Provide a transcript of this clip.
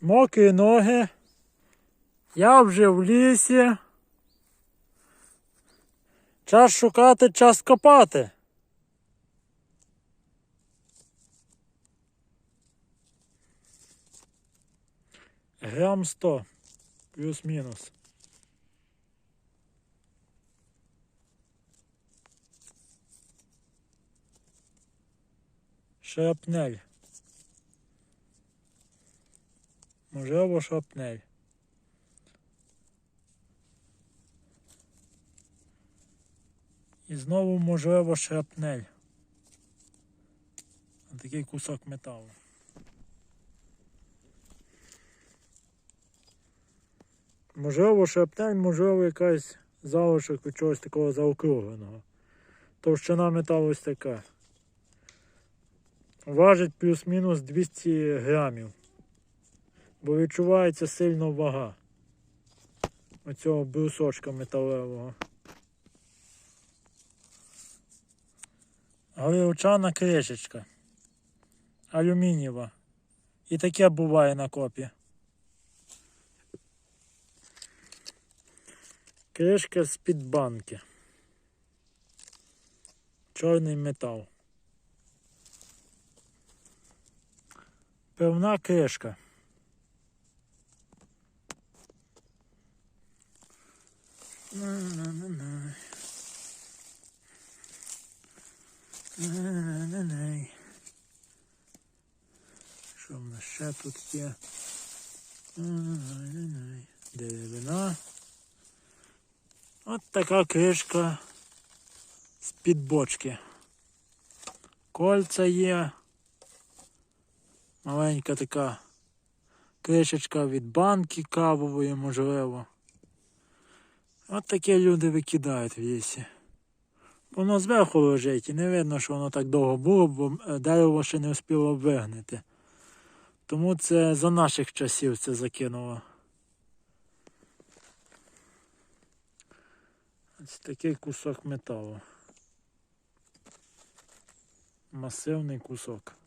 Мокрі ноги. Я вже в лісі. Час шукати, час копати. Грам 100. Плюс-мінус. Шрапнель. Можливо, шрапнель. І знову можливо шрапнель. Такий кусок металу. Можливо, шрапнель, можливо, якась залишок від чогось такого заокругленого. Товщина металу ось така. Важить плюс-мінус 200 грамів. Бо відчувається сильно вага оцього брусочка металевого. Глиучана кришечка. Алюмінієва. І таке буває на копі. Кришка з-під банки. Чорний метал. Певна кришка. Що в нас ще тут є? Деревина. От така кришка з-під бочки. Кольця є. Маленька така кришечка від банки кавової, можливо. От таке люди викидають в лісі. Воно зверху лежить і не видно, що воно так довго було, бо е, дерево ще не встигло вигнити. Тому це за наших часів це закинуло. Ось такий кусок металу. Масивний кусок.